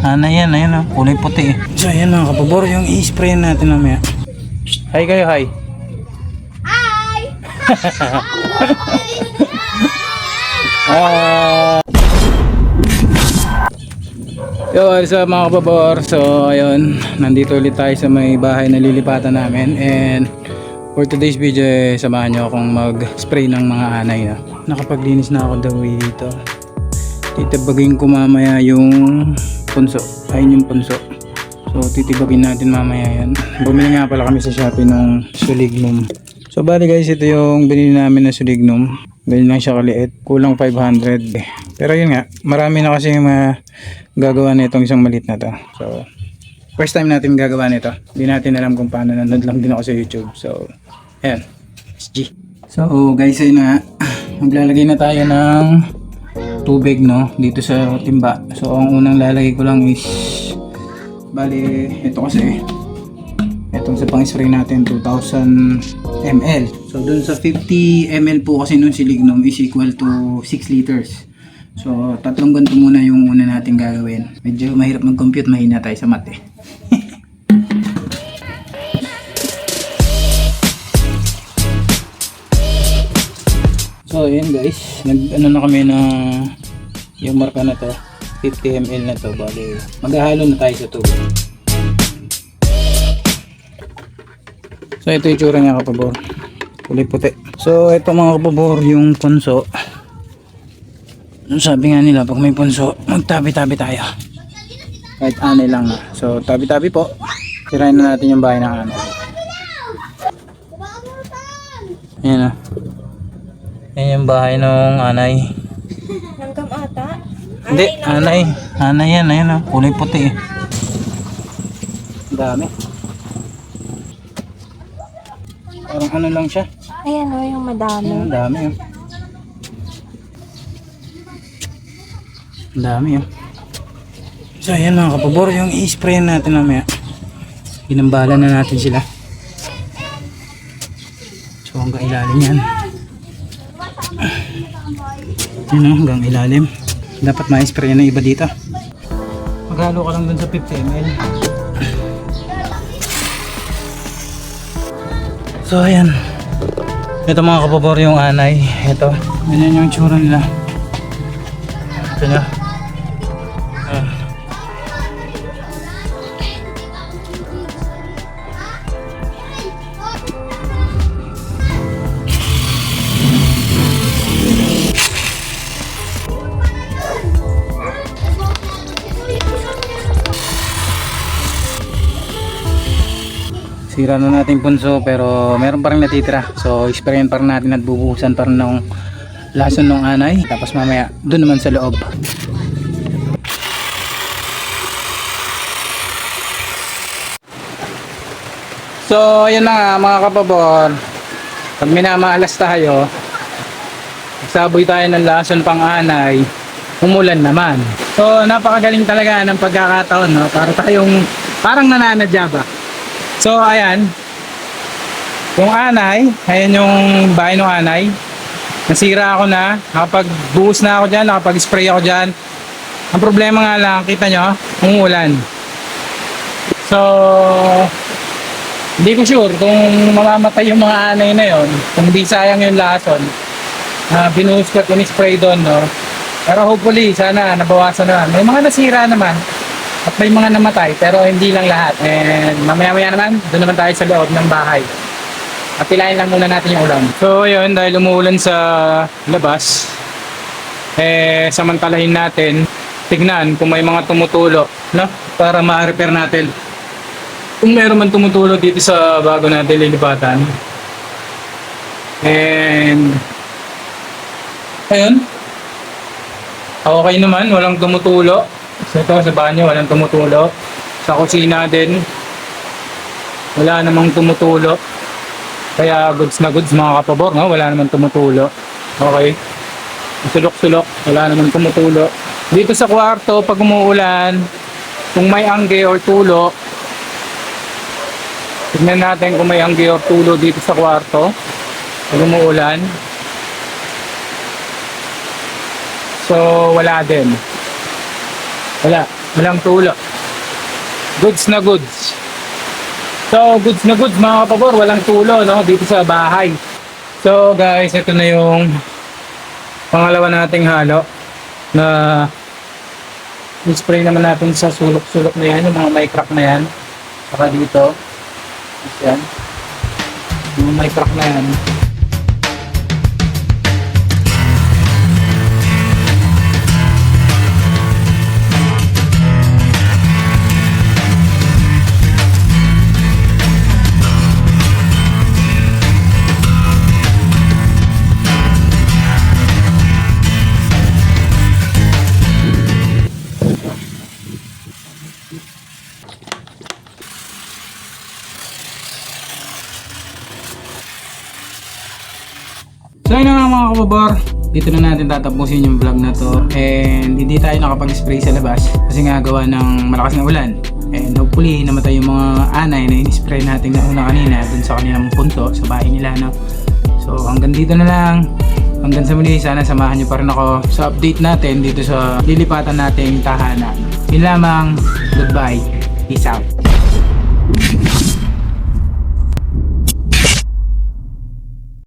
Anay yan, ayun oh. Kulay puti eh. So ayan mga kapabor, yung i-spray natin mamaya. Hi kayo, hi. Hi! Yo, what's up mga kababor? So, ayun, nandito ulit tayo sa may bahay na lilipatan namin and for today's video, eh, samahan nyo akong mag-spray ng mga anay na. Nakapaglinis na ako the way dito. Titibagin ko mamaya yung punso. Ayun yung punso. So, titibagin natin mamaya yan. Bumili nga pala kami sa Shopee ng Solignum. So, bali guys, ito yung binili namin na Solignum. Ganyan lang siya kaliit. Kulang 500. Pero yun nga, marami na kasi ma gagawa na itong isang malit na to. So, first time natin gagawa nito. Hindi natin alam kung paano. Nanood lang din ako sa YouTube. So, ayan. SG. So, guys, ayun na. Maglalagay na tayo ng tubig, no? Dito sa timba. So, ang unang lalagay ko lang is bali, ito kasi itong sa pang-spray natin 2000 ml. So dun sa 50 ml po kasi nung silignum is equal to 6 liters. So tatlong ganito muna yung una natin gagawin. Medyo mahirap mag-compute, mahina tayo sa math eh. so ayun guys, nag ano na kami na yung marka na to 50 ml na to bali maghahalo na tayo sa tubig So ito yung tsura niya kapabor. Kulay puti. So ito mga kapabor yung punso. Sabi nga nila pag may punso, magtabi-tabi tayo. Kahit anay lang na. So tabi-tabi po. Sirain na natin yung bahay ng anay. Ayan na. Ayan yung bahay ng anay. Langgam ata. Hindi, anay. Anay yan, ayan o. Kulay puti eh. Dami. Parang ano lang siya. Ayan o, yung madami. Ang dami oh. Ang dami oh. So ayan mga kapabor, yung i-spray natin mamaya. Inambala na natin sila. So hanggang ilalim yan. Yun oh, hanggang ilalim. Dapat ma-spray na iba dito. Maghalo ka lang dun sa 50 ml. So ayan. Ito mga kapabor yung anay. Ito. Ganyan yung tsura nila. Ito na. Sira na natin punso pero meron pa rin natitira. So sprayin pa rin natin at bubuhusan pa rin ng lason ng anay. Tapos mamaya doon naman sa loob. So ayun na nga mga kapabor. Pag minamaalas tayo, saboy tayo ng lason pang anay, umulan naman. So napakagaling talaga ng pagkakataon no? para tayong parang nananadya ba. So ayan. Yung anay, ayan yung bahay ng anay. Nasira ako na, nakapagbuhos na ako dyan, nakapag-spray ako dyan. Ang problema nga lang, kita nyo, umuulan. So, hindi ko sure kung mamamatay yung mga anay na yon kung di sayang yung lason na binuhos ko at in-spray doon, no? Pero hopefully, sana nabawasan na. May mga nasira naman. At may mga namatay, pero hindi lang lahat. And mamaya-maya naman, doon naman tayo sa loob ng bahay. At pilahin lang muna natin yung ulan. So yun, dahil umuulan sa labas, eh, samantalahin natin, tignan kung may mga tumutulo, no? Para ma-repair natin. Kung meron man tumutulo dito sa bago natin lilipatan. And, ayun, okay naman, walang tumutulo. Ito sa banyo, walang tumutulo. Sa kusina din, wala namang tumutulo. Kaya goods na goods mga kapabor, no? wala namang tumutulo. Okay. Sulok-sulok, wala namang tumutulo. Dito sa kwarto, pag umuulan, kung may angge or tulo, tignan natin kung may angge or tulo dito sa kwarto. Pag umuulan. So, wala din. Wala. Walang tulo. Goods na goods. So, goods na goods mga kapabor, walang tulo no, dito sa bahay. So guys, ito na yung pangalawa nating halo na spray naman natin sa sulok-sulok na yan, yung mga may crack na yan. Saka dito. Yan. Yung may crack na yan. Mga kababor, dito na natin tatapusin yung vlog na to. And hindi tayo nakapag-spray sa labas kasi nga gawa ng malakas na ulan. And hopefully namatay yung mga anay na in-spray natin na una kanina dun sa kanilang punto sa bahay nila no? so hanggang dito na lang. Hanggang sa muli sana samahan nyo pa rin ako sa update natin dito sa lilipatan nating tahanan. Yun lamang. Goodbye. Peace out